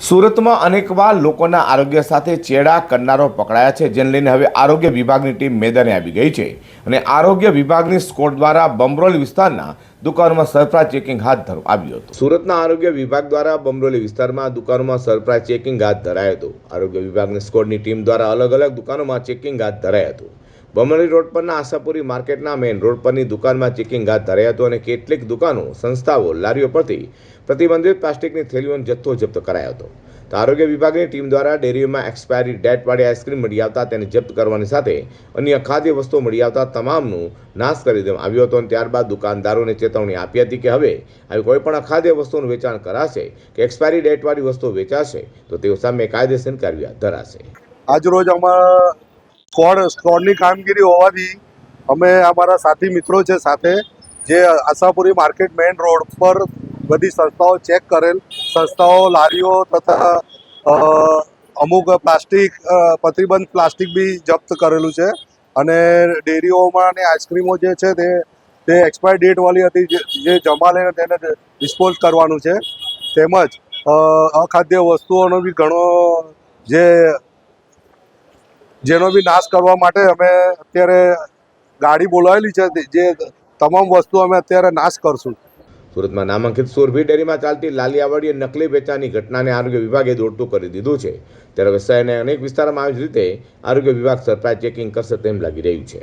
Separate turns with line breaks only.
સુરતમાં અનેકવાર લોકોના આરોગ્ય સાથે ચેડા કરનારો પકડાયા છે, જેને લઈને હવે આરોગ્ય વિભાગની ટીમ મેદાને આવી ગઈ છે. અને આરોગ્ય વિભાગની સ્કોડ દ્વારા બમરોલી વિસ્તારના દુકાનોમાં સરપ્રાઇઝ ચેકિંગ હાથ ધરવામાં આવ્યું હતું. સુરતના આરોગ્ય વિભાગ દ્વારા બમરોલી વિસ્તારમાં દુકાનોમાં સરપ્રાઇઝ ચેકિંગ હાથ ધરાયું હતું. આરોગ્ય વિભાગની સ્કોડની ટીમ દ્વારા અલગ અલગ દુકાનોમાં ચેકિંગ હાથ ધરાયું હતું. બમરોલી રોડ પરના આશાપુરી માર્કેટના મેઇન રોડ પરની દુકાનમાં ચેકિંગ હાથ ધરાયો હતું અને કેટલીક દુકાનો, સંસ્થાઓ, લારીઓ પરથી પ્રતિબંધિત પ્લાસ્ટિકની થેલીઓનો જથ્થો જપ્ત કરાયો હતો. તો આરોગ્ય વિભાગની ટીમ દ્વારા ડેરીઓમાં એક્સપાયરી ડેટવાળી આઈસ્ક્રીમ મળી આવતા તેને જપ્ત કરવાની સાથે અન્ય ખાદ્ય વસ્તુઓ મળી આવતા તમામનું નાશ કરી દેવામાં આવ્યો હતો અને ત્યારબાદ દુકાનદારોને ચેતવણી આપી હતી કે હવે આવી કોઈ પણ અખાદ્ય વસ્તુનું વેચાણ કરાશે કે એક્સપાયરી ડેટવાળી વસ્તુઓ વેચાશે તો તેઓ સામે કાયદેસર કાર્યવાહી ધરાશે.
આજરોજ અમારા સ્કોડ સ્કોડની કામગીરી હોવાથી અમે અમારા સાથી મિત્રો છે સાથે, જે આશાપુરી માર્કેટ મેઇન રોડ પર બધી સંસ્થાઓ ચેક કરેલ. સંસ્થાઓ, લારીઓ તથા અમુક પ્લાસ્ટિક પ્રતિબંધ પ્લાસ્ટિક બી જપ્ત કરેલું છે. અને ડેરીઓમાં અને આઈસ્ક્રીમો જે છે તે તે એક્સપાયર ડેટવાળી હતી, જે- જે જમા લઈને તેને ડિસ્પોઝ કરવાનું છે. તેમજ અખાદ્ય વસ્તુઓનો બી ઘણો જે જેનો બી નાશ કરવા માટે અમે અત્યારે ગાડી બોલાવેલી છે, જે તમામ વસ્તુ અમે અત્યારે નાશ કરશું.
સુરતમાં નામાંકિત સુરભી ડેરીમાં ચાલતી લાલિયાવાડીએ નકલી વેચાણની ઘટનાને આરોગ્ય વિભાગે દોડતું કરી દીધું છે. ત્યારે વ્યવસાયને અનેક વિસ્તારોમાં આવી જ રીતે આરોગ્ય વિભાગ સરપ્રાઇઝ ચેકિંગ કરશે તેમ લાગી રહ્યું છે.